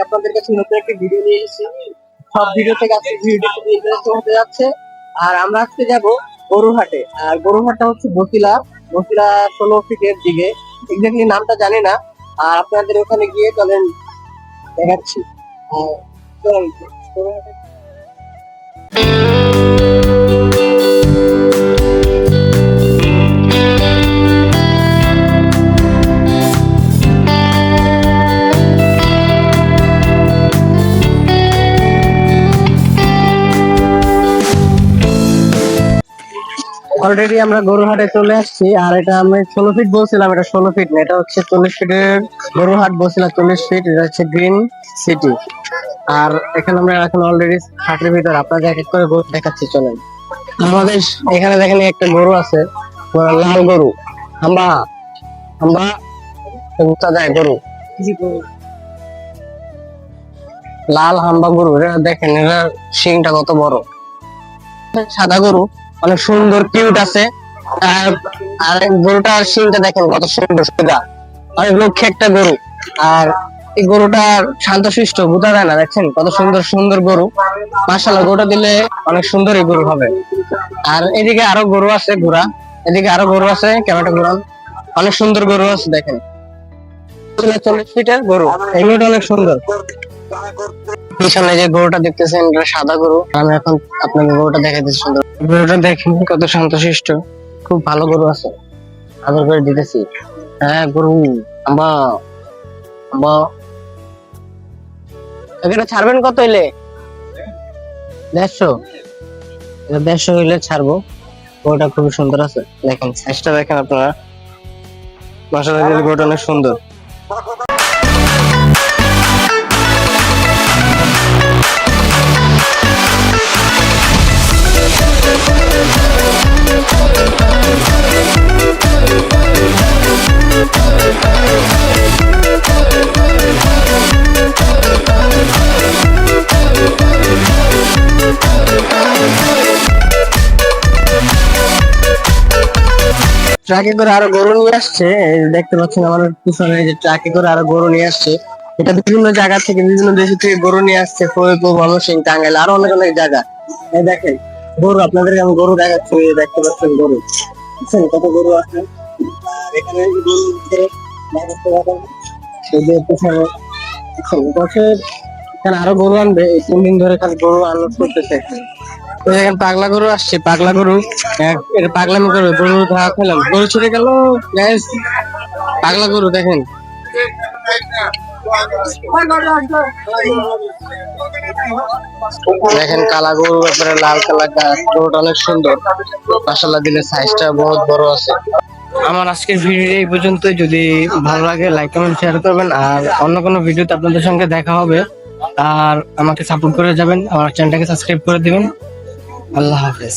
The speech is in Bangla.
আপনাদের হতে যাচ্ছে। আর আমরা আজকে আর হচ্ছে ষোলো দিকে। নামটা জানি না। আর আপনাদের ওখানে গিয়ে চলেন দেখাচ্ছি। চলেন, অলরেডি আমরা গরুহাটে চলে আসছি আর এটা আমি ষোলো ফিট বলছিলাম এটা ষোলো ফিট না এটা হচ্ছে চল্লিশ ফিটের গরুহাট বলছিলাম চল্লিশ ফিট এটা হচ্ছে গ্রিন সিটি আর এখানে আমরা এখন অলরেডি হাটের ভিতর আপনাদের এক এক করে গরু দেখাচ্ছি চলেন। আমাদের এখানে দেখেন একটা গরু আছে লাল গরু। আমরা আমরা উঠা যায় গরু। লাল হাম্বা গরু এটা দেখেন এটা শিংটা কত বড়। সাদা গরু। অনেক সুন্দর কিউট আছে। আর আর গরুটার শিংটা দেখেন কত সুন্দর সোজা। অনেক লক্ষ্যে একটা গরু। আর এই গরুটার শান্তশিষ্ট, বোঝা যায় না, দেখছেন? কত সুন্দর সুন্দর গরু। মার্শাল্লাহ গরুটা দিলে অনেক সুন্দর এই গরু হবে। আর এদিকে আরও গরু আছে ঘোড়া। এদিকে আরও গরু আছে, ক্যামেরাটা ঘোরান। অনেক সুন্দর গরু আছে, দেখেন। চল্লিশ ফিটের গরু, এগুলোটা অনেক সুন্দর। পিছনে যে গরুটা দেখতেছেন, এটা সাদা গরু। আমি এখন আপনাকে গরুটা দেখাইতেছি সুন্দর গরুটা দেখেন কত শান্তশিষ্ট খুব ভালো গরু আছে। আদর করে দিতেছি। হ্যাঁ গরু। আম্বা আম্বা এখানে ছাড়বেন কত হইলে? দেড়শো। এটা দেড়শো হইলে ছাড়বো। গরুটা খুবই সুন্দর আছে। দেখেন সাইজটা দেখেন আপনারা। মাসালা গরুটা অনেক সুন্দর। ট্রাকে করে আরও গরু নিয়ে আসছে। দেখতে পাচ্ছেন আমার পিছনে যে ট্রাকে করে আরও গরু নিয়ে আসছে। এটা বিভিন্ন জায়গা থেকে বিভিন্ন দেশ থেকে গরু নিয়ে আসছে। ফরিদপুর ময়মনসিংহ টাঙ্গাইল, আরও অনেক অনেক জায়গা। এই দেখেন, গরু, আপনাদেরকে আমি গরু দেখাচ্ছি দেখতে পাচ্ছেন গরু। বুঝছেন কত গরু আছে? এখানে গরু দেখতে এই যে পিছনে বছর এখানে আরও গরু আনবে? তিন দিন ধরে খালি গরু আনলোড করতেছে। দেখেন পাগলা গরু আসছে, পাগলা গরু। এটা পাগলামি করবে, গরু ধরা খেলাম। গরু ছুটে গেল পাগলা গরু, দেখেন। দেখেন, কালা গরু ব্যাপারে লাল কালার গরুটা অনেক সুন্দর। মাসাল্লাহ দিলে সাইজটা বহুত বড় আছে। আমার আজকের ভিডিও এই পর্যন্ত যদি ভালো লাগে লাইক কমেন্ট শেয়ার করবেন। আর অন্য কোনো ভিডিওতে আপনাদের সঙ্গে দেখা হবে। আর আমাকে সাপোর্ট করে যাবেন আমার চ্যানেলটাকে সাবস্ক্রাইব করে দেবেন। আল্লাহ হাফেজ।